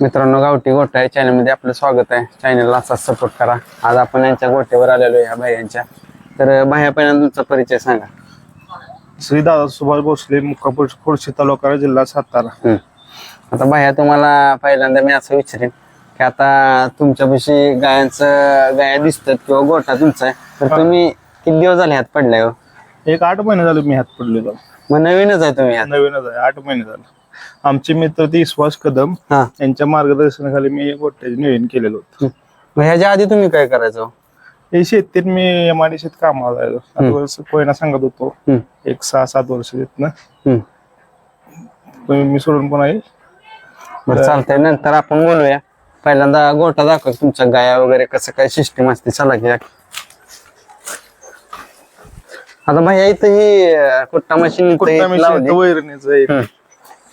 मित्रांनो गावठी गोठा या चॅनलमध्ये आपलं स्वागत आहे. चॅनलला असाच सपोर्ट करा. आज आपण यांच्या गोठ्यावर आलेलो आहे ह्या भायांच्या तर भाया पहिल्यांदा तुमचा परिचय सांगा. श्री दादा सुभाष भोसले मुक्कापूर खोडशी तालुका जिल्हा सातारा. हम्म. आता भाया तुम्हाला पहिल्यांदा मी असं विचारेन की आता तुमच्यापाशी गायांचं गाया दिसतात किंवा गोठा तुमचा आहे. तर तुम्ही किती दिवस झाले हात पडलाय हो? एक आठ महिने झाले मी हात पडलेलो. मग नवीनच आहे तुम्ही नवीनच आहे. आठ महिने झाले. आमचे मित्र ते विश्वास कदम हा. यांच्या मार्गदर्शनाखाली मी गोट्याचे नियोजन केलेलं होतं. मग ह्याच्या आधी तुम्ही काय करायचं? हो? शेतीत मी एम आय शेत कामाला जायचो सात वर्ष कोयना सांगत होतो. हम्म. एक सहा सात वर्ष तिथनं हम्म. पण मी सोडून पण आहे? बरं चालतंय. नंतर आपण बोलूया. पहिल्यांदा गोठा दाखव तुमच्या गाया वगैरे कसं काय सिस्टीम असते. चला की आता भैया इथं ही अं, कुट्टा मशीन कुठं मी शेत वैरणीचं आहे. हम्म.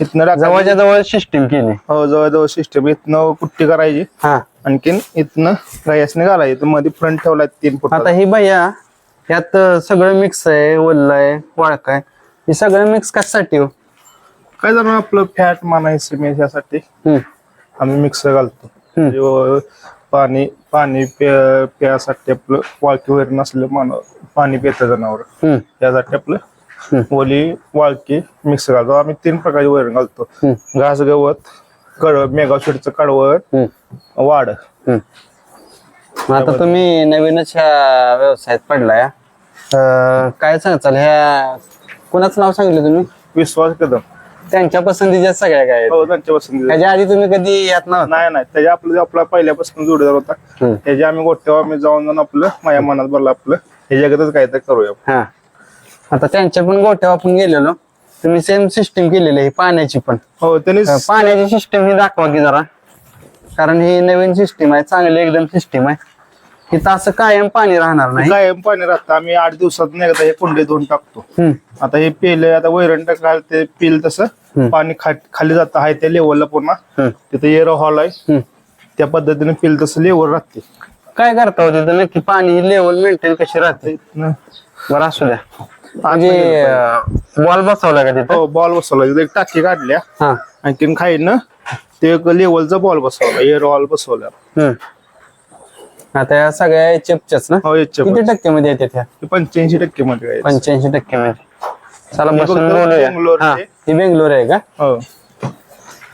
इथनं टाकायचं. जवळच्या जवळ सिस्टीम केली. हो जवळजवळ सिस्टम इथनं कुट्टी करायची. हा. आणखीन इथनं गायसने घालायचं. मध्ये फ्रंट ठेवलाय तीन फूट आता ही भैया यात अं, सगळं मिक्स आहे ओल्ल आहे वाळक आहे. हे सगळं मिक्स कशासाठी हो? काय जाणार आपलं फॅट मानायचं सिमेंट यासाठी. हम्म. आम्ही मिक्स घालतो. म्हणजे व- पाणी पाणी प्या- प्यासाठी आपलं वाळकी वगैरे नसलं मान पाणी पितं जनावर. हम्म. यासाठी आपलं. ओली वाळकी मिक्स घालतो. आम्ही तीन प्रकारचे वैरण घालतो. घास गवत कड मेगाशेडचं हम्म. मग आता तुम्ही नवीनच ह्या व्यवसायात पडलाय. अं, काय सांगाल ह्या कोणाचं नाव सांगितलं तुम्ही? विश्वास कदम. त्यांच्या पसंतीच्या सगळ्या काय आहेत. हो त्यांच्या पसंती ह्याच्या आधी तुम्ही कधी यात नव्हता? नाही नाही. त्याच्या आपलं आपला पहिल्यापासून जोडीदार होता. हम्म. त्याच्या आम्ही गोट्यावर आम्ही जाऊन जाऊन आपलं माझ्या मनात भरलं आपलं. हे जगातच काहीतरी करूया. हा. आता त्यांच्या पण गोठ्यावर आपण गेलेलो. तुम्ही सेम सिस्टीम केलेली आहे पाण्याची पण. हो त्यांनी पाण्याची सिस्टीम ही दाखवा की जरा. कारण ही नवीन सिस्टीम आहे चांगली एकदम सिस्टीम आहे. इथं असं कायम पाणी राहणार नाही. कायम पाणी राहतं. आम्ही आठ दिवसात नाही हे कुंडे धुवून टाकतो. हम्म. आता हे पेले आता वैरण टाकाल ते पिल तसं पाणी खा- खाली जातं. आहे त्या लेवलला पुन्हा हम्म. तिथे एरो हॉल आहे. हम्म. त्या पद्धतीने पिल तसं लेवल राहते. काय करता होते नक्की पाणी लेवल मेंटेन कशी राहते? बरं असू द्या. म्हणजे बॉल बसवला का तिथं? हो बॉल बसवला तिथे एक टाकी काढल्या. हा. आणखीन खाईनं ते एक लेवलचा बॉल बसवला एरो हॉल बसवला हम्म. आता या सगळ्या चिपच्याच ना? हो याच्या किती टक्के मध्ये येते त्या पंच्याऐंशी टक्के मध्ये पंच्याऐंशी टक्के मध्ये चला हे बसून फक्त बोलूया बेंगलोर हा. ही बेंगलोर आहे का? हो.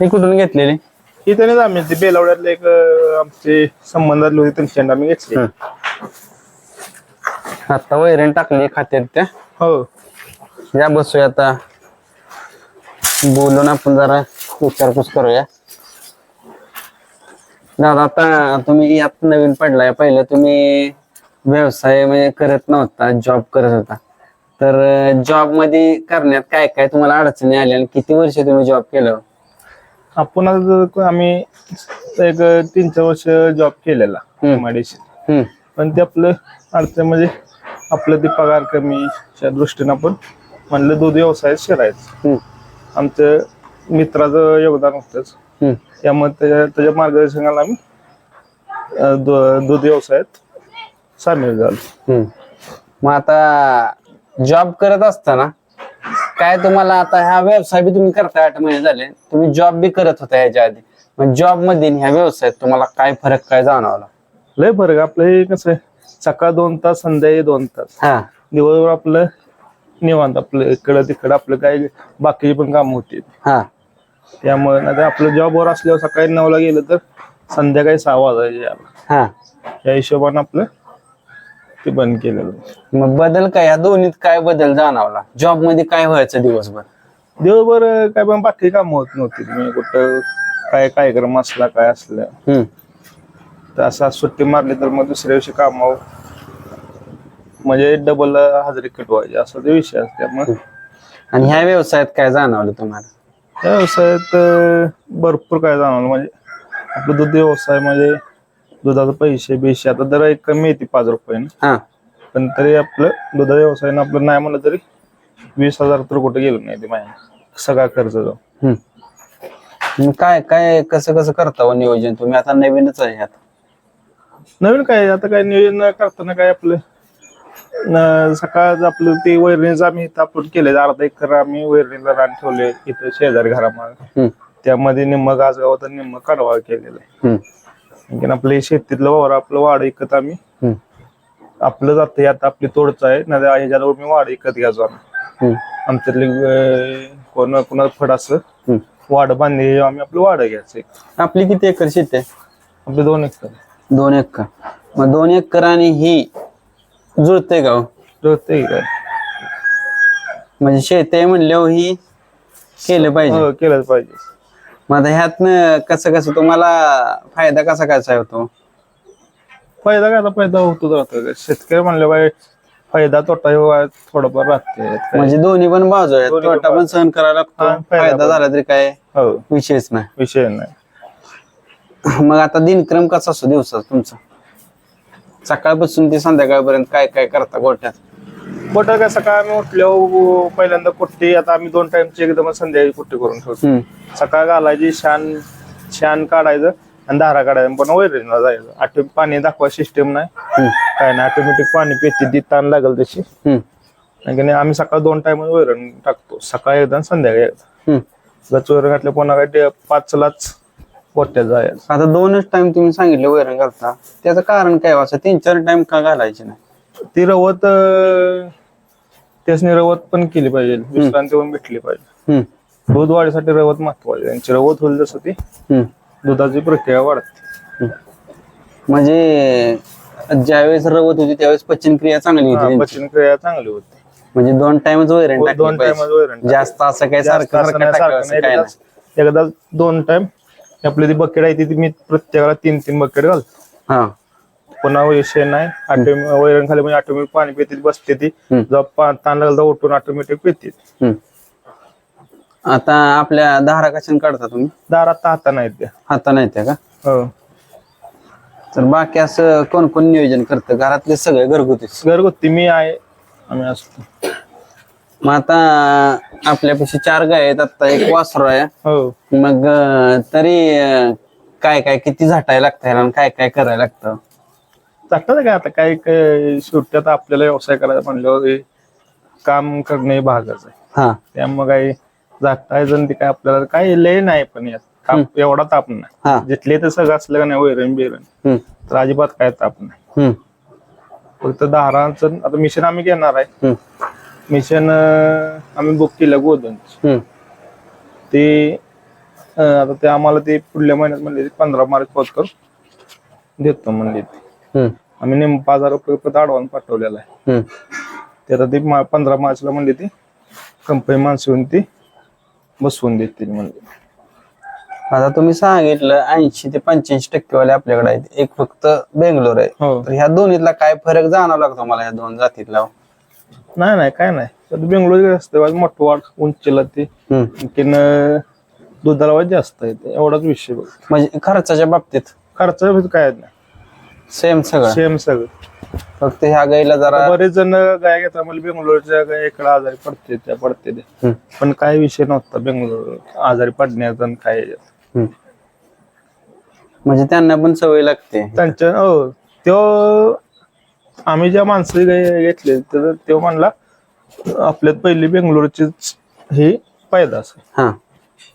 ही कुठून घेतलेली? इथे आम्ही. ते बेलावड्यातले एक अं, आमचे संबंधातले होते त्यांच्याकडे आम्ही घेतले. हम्म. आता वैरण टाकली खात्यात त्या. हो. या बसूया आता. बोलून आपण जरा विचारपूस करूया. दादा आता तुम्ही यात नवीन पडलाय. पहिलं तुम्ही व्यवसाय म्हणजे करत नव्हता जॉब करत होता. तर जॉबमध्ये करण्यात काय काय तुम्हाला अडचणी आल्या आणि किती वर्ष तुम्ही जॉब केलं? आपण आम्ही एक तीन चार वर्ष जॉब केलेला हम्म. MIDC. हम्म. पण ते आपलं अडचण म्हणजे आपलं ते पगार कमीच्या दृष्टीनं आपण म्हणलं दूध व्यवसायात शिरायचं. आमचं मित्राचं योगदान होतंच. त्यामुळे त्याच्या त्याच्या मार्गदर्शनाला आम्ही अं, दू- दूध व्यवसायात सामील झालो. हम्म. मग आता जॉब करत असताना काय तुम्हाला आता हा व्यवसाय बी तुम्ही करताय आठ महिने झाले. तुम्ही जॉब बी करत होता ह्याच्या आधी. मग जॉबमध्ये आणि ह्या व्यवसायात तुम्हाला काय फरक काय जाणवला? लय फरक. आपलं हे कसं आहे सकाळ दोन तास संध्याकाळी दोन तास. हा. दिवसभर आपलं निवांत आपलं इकडं तिकडं आपलं काय बाकीची पण काम होती. हा. त्यामुळे नाही तर आपलं जॉबवर असल्यावर सकाळी नऊला गेलं तर संध्याकाळी सहा वाजायचे हा. या हिशोबाने आपलं ते बंद केलेलं. मग बदल काय? ह्या दोन्हीत काय बदल जाणवला? जॉबमध्ये काय व्हायचं दिवसभर? दिवसभर काय पण बाकी काम होत नव्हती. कुठं काय कार्यक्रम असला काय असलं. हम्म. तर असं सुट्टी मारली तर मग दुसऱ्या दिवशी कामावर. म्हणजे डबल हजेरी कटवायची असा ते विषय असतो त्यामुळे. आणि ह्या व्यवसायात काय जाणवलं तुम्हाला? या व्यवसायात अं, भरपूर काय जाणवलं. म्हणजे आपलं दूध व्यवसाय म्हणजे दुधाचे पैसे बिशे आता दर एक कमी येते पाच रुपयाने हा. पण तरी आपलं दुधा व्यवसायानं आपलं नाही म्हणलं तरी वीस हजार तर कुठं गेलो नाही ते माझ्या सगळा खर्च जाऊ हम्म मग काय काय कसं कसं करता हो नियोजन? तुम्ही आता नवीनच आहे ह्यात नवीन काय आता काय नियोजन करताना काय आपलं? सकाळ आपलं ते वैरणीचं आम्ही इथं आपण केले अर्धा एकर आम्ही वैरणीला रान ठेवले इथं शेजारी घरामागे. त्यामध्ये निम्म गाजगावात आणि निम्म कडवा केलेलं आहे. आपले शेतीतलं वावर आपलं वाढ इकत आम्ही. आपलं जातं आता आपली तोडच आहे ना ह्याच्यावर मी वाढ इकत घ्यायचो आम्ही. आमच्यातले कोण कोणाला फड असं. वाढ बांधली आम्ही आपलं वाढ घ्यायचं आपली किती एकर शेती आहे? आपले दोन एकर. दोन एकर. मग दोन एकर आणि ही जुळते का हो? जुळते काय म्हणजे शेत आहे म्हणल्यावर ही केलं पाहिजे. हो केलंच पाहिजे. मग आता ह्यातनं कसं कसं तुम्हाला फायदा कसा कसा होतो फायदा काय आता? फायदा होतोच राहतो शेतकरी म्हणले काय फायदा तोटा हे वा- थोडंफार राहते. म्हणजे दोन्ही पण बाजू आहेत. दोन्ही पण तोटा पण सहन करायला हा, लागतो फायदा फायदा पण. झाला तरी काय हो. विषयच नाही. विषय नाही. मग आता दिनक्रम कसा असतो दिवसाचा तुमचा? सकाळपासून ते संध्याकाळपर्यंत काय काय करता गोठ्यात? कुठं काय सकाळ आम्ही उठल्यावर पहिल्यांदा कुट्टी आता आम्ही दोन टाइमची एकदम संध्याकाळी कुट्टी करून ठेवतो. हम्म, सकाळ घालायची शान शान काढायचं आणि धारा काढायचं पण वैरणला जायचं. आठ पाणी दाखवा सिस्टम नाही. हम्म, काय नाही ऑटोमॅटिक पाणी पेते ती ताण लागल तशी. हम्म, आणि आम्ही सकाळ दोन टाइम वैरण टाकतो. सकाळी एकदा आणि संध्याकाळी एकदा. हम्म. गच वैरण घातलं पुन्हा काय ते पाचलाच पोट्यात जायचं आता दोनच टाइम तुम्ही सांगितलं वैरण घालता. त्याचं कारण काय असं तीन चार टाइम का घालायचे नाही? ती रवत अं, त्यासनी रवत पण केली पाहिजे. विश्रांती पण भेटली पाहिजे. हम्म, दूध वाढीसाठी रवत महत्वाची त्यांची रवत होईल जसं ती हम्म, दुधाची प्रक्रिया वाढते. हम्म. म्हणजे ज्यावेळेस रवत होती त्यावेळेस पचन क्रिया चांगली होती हा, त्यांची. पचन क्रिया चांगली होते. म्हणजे दोन टाइमच वैरण टाकली दोन. वैरण. जास्त असं काय जास्त सारखं असं सारखं नाही, टाकावं सारखं असं नाही. काय नाही. एकदाच- एकदा दोन टाइम आपली ती बकेट आहे ती मी प्रत्येकाला तीन तीन बकेट घालतो. हा. पुन्हा विषय नाही ऑटोमॅटिक वैरण खाली म्हणजे ऑटोमॅटिक पाणी पिते बसते ती. हम्म. जेव्हा पा- ताण लागला तेव्हा उठून ऑटोमॅटिक पिते हम्म. आता आपल्या धारा कशाने काढता तुम्ही? दारात हाता नाही त्या. हाताने येते का? हो. तर बाकी असं कोण कोण नियोजन करतं? घरातले सगळे घरगुती? घरगुती मी आहे. आम्ही असतो. मग आता आपल्यापाशी चार गाय आहेत आता एक वासरू आहे. हो. मग अं, तरी अं, काय काय किती झाटायला लागतं ह्याला आणि काय काय करायला लागतं? चाटत काय आता? काय काय शेवटी आता आपल्याला व्यवसाय करायचा म्हणल्यावर हे काम करणे हे भागच आहे. हा. त्यामुळे काही जागतायचं आणि ते काय आपल्याला काय लय नाही पण यात. ताप एवढा ताप नाही. हा. जिथले तर सगळं असलं का नाही वैरण बिरण हम्म, तर अजिबात काय ताप नाही. हम्म, फक्त दाराचं आता मिशन आम्ही घेणार आहे. हम्म, मिशन आम्ही बुक केलं गोदन ते आता ते आम्हाला ते पुढल्या महिन्यात म्हणले पंधरा मार्च पोच देतो म्हणले ते. आम्ही नेम पाच हजार रुपये परत अडवान्स पाठवलेला आहे. ते आता ते पंधरा मार्चला म्हणले ते कंपनी माणसं येऊन ते बसवून देतील म्हणले. आता तुम्ही सांगितलं ऐंशी ते पंच्याऐंशी टक्केवाले आपल्याकडे आहेत. एक फक्त बेंगलोर आहे. हो. तर ह्या दोन्हीतला काय फरक जाणवला लागतो मला ह्या दोन जातीतला? नाही नाही काय नाही. आता बेंगळूर असतं मोठं वाढ उंचीला ते. दुधाला वाज जास्त आहे ते. एवढाच विषय बघ. म्हणजे खर्चाच्या बाबतीत? खर्च काय नाही. सेम सगळं? सेम सगळं. फक्त ह्या गाईला जरा बरेच जण गाय घेतात. मला बेंगलोरच्या गायकडे आजारी पडते त्या पडते ते. पण काय विषय नव्हता बेंगलोर. आजारी पडण्याचा काय. म्हणजे त्यांना पण सवय लागते. त्यांच्या हो. तो आम्ही ज्या माणसं घेतले तर तो म्हणला आपल्यात पहिली बेंगलोरचीच ही पैदास आहे. हा.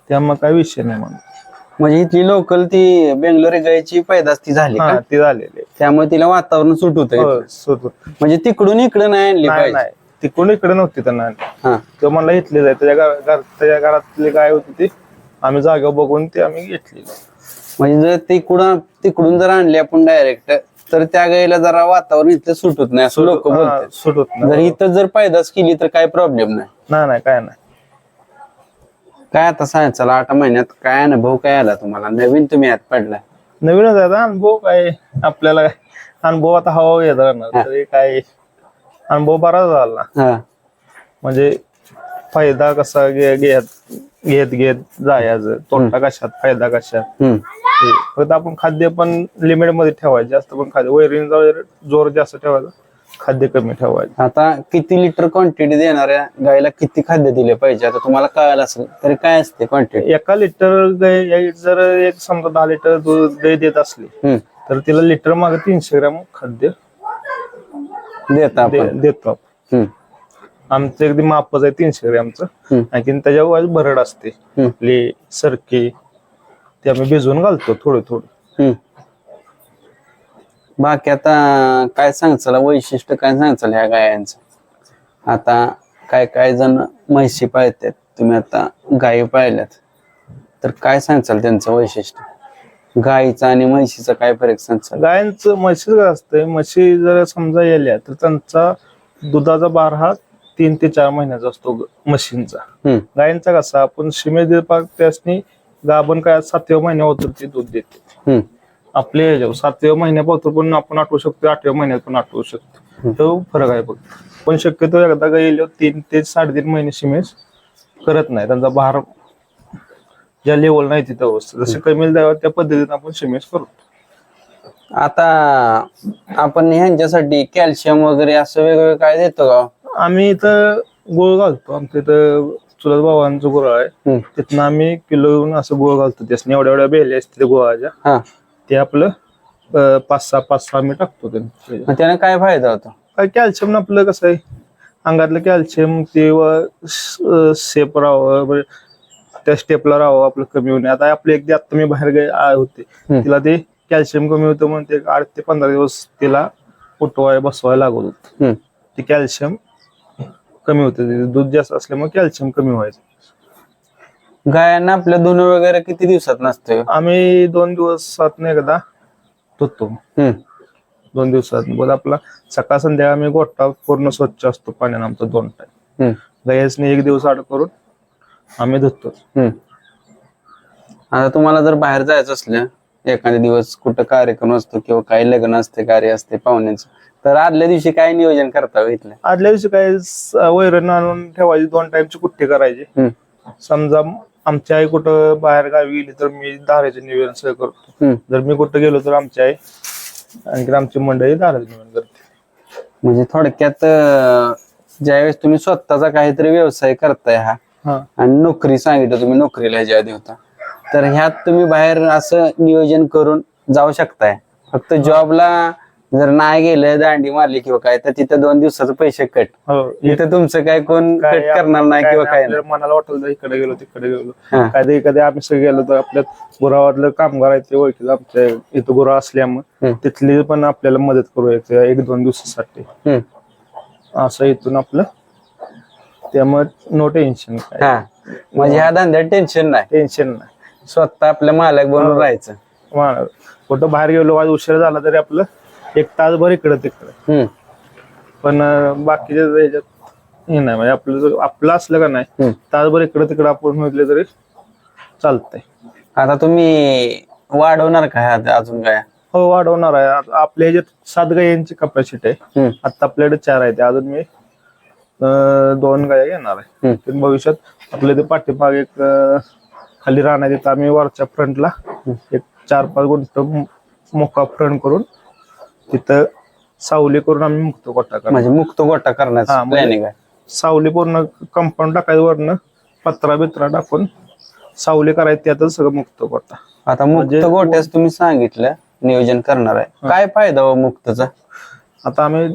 त्यामुळे काय विषय नाही म्हणून. म्हणजे इथली लोकल ती बेंगलोरी गायची पैदास ती झाली का? हा ते झालेले. त्यामुळे तिला वातावरण सुट होत हो, सुरू. म्हणजे तिकडून इकडं नाही आणली नाही पाहिजे. नाही. तिकडून इकडे नव्हती त्यांना हा. तो म्हणला घेतले जाय त्याच्या घरा- घर- त्याच्या घरातली गाय होती ती. आम्ही जागा बघून ती आम्ही घेतली म्हणजे जर तिकडून तिकडून जर आणली आपण डायरेक्ट तर त्या गाईला जरा वातावरण इथलं सुट होत नाही असं लोक हा, बोलतात. सूट होत जर नाही इथं जर पैदास केली तर काय प्रॉब्लेम नाही. नाही नाही काय नाही. काय आता सांग चला आठ महिन्यात काय अनुभव काय आला तुम्हाला? नवीन तुम्ही यात पडलाय नवीनच आहे आता अनुभव काय? आपल्याला काय? अनुभव आता हवा येत राहणार तरी काय? अनुभव बराच झाला. हा. म्हणजे फायदा कसा घे- घेत घेत घेत जायचं? तोटा कशात? फायदा कशात? हम्म. फक्त आपण खाद्य पण लिमिटमध्ये ठेवायचं. जास्त पण खाद्य. वगैरे जोर जास्त ठेवायचा. खाद्य कमी ठेवायचं. आता किती लिटर क्वांटिटी देणाऱ्या गायला किती खाद्य दिले पाहिजे? आता तुम्हाला कळायला असेल तरी काय असते क्वांटिटी एका लिटर गाय जर एक समजा दहा लिटर दूध गाय देत असली तर तिला लिटर मागे तीनशे ग्रॅम खाद्य देता दे- आपण. देतो आपण. हम्म. आमचं अगदी मापच आहे तीनशे ग्रॅमचं. हम्म. आणखीन त्याच्यावर भरड असते. हम्म. आपली सरकी ते आम्ही भिजवून घालतो थोडं थोडं. हम्म. बाकी आता काय सांगचाल वैशिष्ट्य काय सांगचाल ह्या गायांचं? आता काय काय जण म्हैशी पाळतात तुम्ही आता गायी पाळल्यात. तर काय सांगचाल त्यांचं वैशिष्ट्य? गायीचं आणि म्हैशीचं काय फरक सांगचाल? गायांचं म्हशी काय असतंय. म्हशी जर समजा याल्या तर त्यांचा दुधाचा बार हा तीन ते चार महिन्याचा असतो ग- म्हशींचा. हम्म. गायांचा कसा आपण शिमे दे पाक त्यासनी गाभण काय सातव्या महिन्यावर ते दूध देते. हम्म. आपल्या ह्याच्यावर सातव्या महिन्यापासून पण आपण आठवू शकतो आठव्या महिन्यात पण आठवू शकतो. तो फरक आहे फक्त पण शक्यतो एकदा गेलो तीन ते साडेतीन महिने शिमेस करत नाही. त्यांचा भार ज्या लेवल नाही तिथं अवस्था जसे कमी द्यावं त्या पद्धतीने आपण शिमेस करतो. आता आपण ह्यांच्यासाठी कॅल्शियम वगैरे असं वेगवेगळं काय देतो का? आम्ही इथं गुळ घालतो. आमच्या इथं चुलत भावांचं गुळ आहे. तिथनं आम्ही किलो येऊन असं गुळ घालतो. त्यासनी एवढ्या एवढ्या बेले असते गुळाच्या. ते आपलं पाच सहा पाच सहा आम्ही टाकतो ते मग त्याने काय फायदा होतो? काय कॅल्शियम आपलं कसं आहे? अंगातलं कॅल्शियम ते सेप राहावं त्या स्टेपला राहावं आपलं कमी होणे. आता आपले एकदा आता मी बाहेर गे आ- होते. तिला ते कॅल्शियम कमी होतं म्हणून ते आठ ते पंधरा दिवस तिला उठवाय बसवायला लागत होतं. ते कॅल्शियम कमी होतं. दूध जास्त असल्यामुळे कॅल्शियम कमी व्हायचं. गायांना आपलं धुणं वगैरे किती दिवसात नसतं आम्ही दोन दिवसात एकदा धुतो. हम्म. दोन दिवसात. बोल आपला सकाळ संध्याकाळ आम्ही गोठा पूर्ण स्वच्छ असतो पाण्यानं आमचा दोन टाइम हम्म. गॅसने एक दिवस आड करून आम्ही धुतो. आता तुम्हाला जर बाहेर जायचं असलं एखाद्या दिवस कुठं कार्यक्रम असतो किंवा काही लग्न असते कार्य असते पाहुण्यांचं तर आदल्या दिवशी काय नियोजन करता हो इथलं? आदल्या दिवशी काय स- वैरण आणून ठेवायची दोन टाइमची कुट्टी करायची. हम्म. समजा आमची आई कुठं बाहेर गावी गेली तर मी धाराचे निवेदन सगळं करतो. हम्म. जर मी कुठं गेलो तर आमची आई आणखी आमची मंडळी धाराचे निवेदन करते. म्हणजे थोडक्यात अं, ज्यावेळेस तुम्ही स्वतःचा काहीतरी व्यवसाय करताय हा हा. आणि नोकरी सांगितलं तुम्ही नोकरीला ह्याच्या आधी होता तर ह्यात तुम्ही बाहेर असं नियोजन करून जाऊ शकताय. फक्त जॉबला जर नाही गेलं दांडी मारली किंवा काय तर तिथं दोन दिवसाचे पैसे कट. हो इथं तुमचं काय कोण कट करणार नाही किंवा काय नाही. मनाला वाटलं तर इकडे गेलो तिकडे गेलो. हा. कधी कधी आम्ही सगळे गेलो तर आपल्या गुरावातलं कामगार आहेत ते ओळखीचं आमच्या इथं गुरा असल्यामुळे हम्म. तिथली पण आपल्याला मदत करू येते एक दोन दिवसासाठी. हम्म. असं इथून आपलं त्यामुळे नो टेन्शन काय हा. म्हणजे ह्या धंद्यात टेन्शन नाही. टेन्शन नाही. स्वतः आपल्या मालक बनून. राहायचं कुठं बाहेर गेलो आज उशीर झाला तरी आपलं एक तासभर इकडं तिकडं हम्म. पण अं, बाकीच्या ह्याच्यात हे नाही म्हणजे आपलं जर- आपलं असलं का नाही हम्म. तासभर इकडं तिकडं आपण म्हटलं तरी चालतंय आता तुम्ही वाढवणार का ह्यात अजून काय हो वाढवणार आहे आता आपल्या ह्याच्यात सात गायांची कपॅसिटी आहे हम्म. आता आपल्याकडे चार आहे ते अजून मी अं, दोन गाया घेणार आहे हम्म. भविष्यात आपल्या ते पाठीमाग एक अं, खाली राहणार तिथं आम्ही वरच्या फ्रंटला एक चार पाच गुंठ मो- मोका फ्रंट करून तिथं सावली करून आम्ही मुक्त गोटा करणार. म्हणजे मुक्त गोटा करण्याचं हा, म्हणजे- प्लॅनिंग आहे. सावली पूर्ण कंपाऊंड टाकायचं वरनं पत्रा बित्रा टाकून सावली करायची त्यातच सगळं मुक्त गोटा आता मुक्त म्हणजे- गोट्याच तुम्ही सांगितलं नियोजन करणार आहे. काय फायदा हो मुक्तचा? आता आम्ही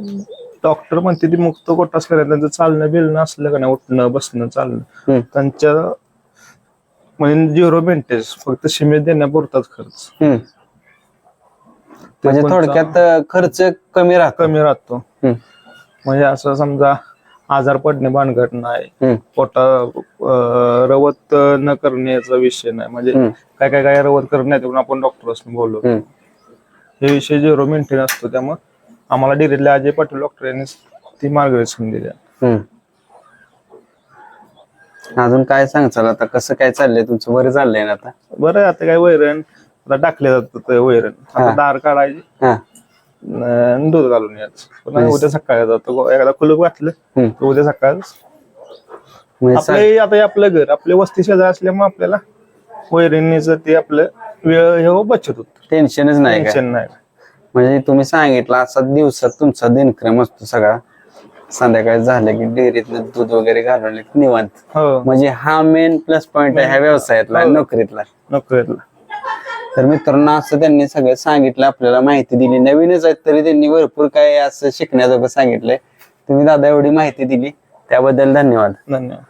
डॉक्टर म्हणते ती मुक्त गोटा असल्या त्यांचं चालणं बिलणं असलं का नाही उठणं बसणं चालणं. त्यांच्या म्हणजे झिरो मेंटेज फक्त शिमेत देण्यापुरताच खर्च हम्म. म्हणजे थोडक्यात अं, खर्च कमी राहतो कमी राहतो हम्म. म्हणजे असं समजा आजार पडणे भानगड नाही हम्म. पोटा अं, रवत न करण्याचा विषय नाही म्हणजे हम्म. काय काय काय रवत करण्यात पण आपण डॉक्टरसनी बोललो हम्म. हे विषय झिरो मेंटेन असतो त्यामुळे आम्हाला डिरेक्टली अजय पाटील डॉक्टर यांनी ती मार्गदर्शन दिले हम्म. अजून काय सांगचाल आता कसं काय चाललंय? तुमचं बरं चाललंय ना आता? बरं आहे, आता काय वैरण आता टाकले जातात वैरण. आता हा. दार काढायची. हा. अन् दूध घालून यायचं. पुन्हा उद्या सकाळी जातो. एकदा कुलूप हम्म. तर उद्या सकाळ. म्हणजे सा- आपले आता हे आपलं घर आपले वस्ती शेजार असल्यामुळे आपल्याला वैरणीच ते आपलं वेळ हे बचत होत. टेन्शनच नाही का? टेन्शन नाही. म्हणजे तुम्ही सांगितलं असा दिवसात तुमचा दिनक्रम असतो सगळा. संध्याकाळी झालं की डेअरीत दूध वगैरे घालवलं की निवांत. हो. म्हणजे हा मेन प्लस पॉइंट आहे ह्या व्यवसायातला हो. नोकरीतला. नोकरीतला. तर मित्रांनो असं त्यांनी सगळं सांगितलं आपल्याला माहिती दिली. नवीनच आहेत तरी त्यांनी भरपूर काय असं शिकण्याजोगं सांगितलंय. तुम्ही दादा एवढी माहिती दिली. त्याबद्दल धन्यवाद. धन्यवाद.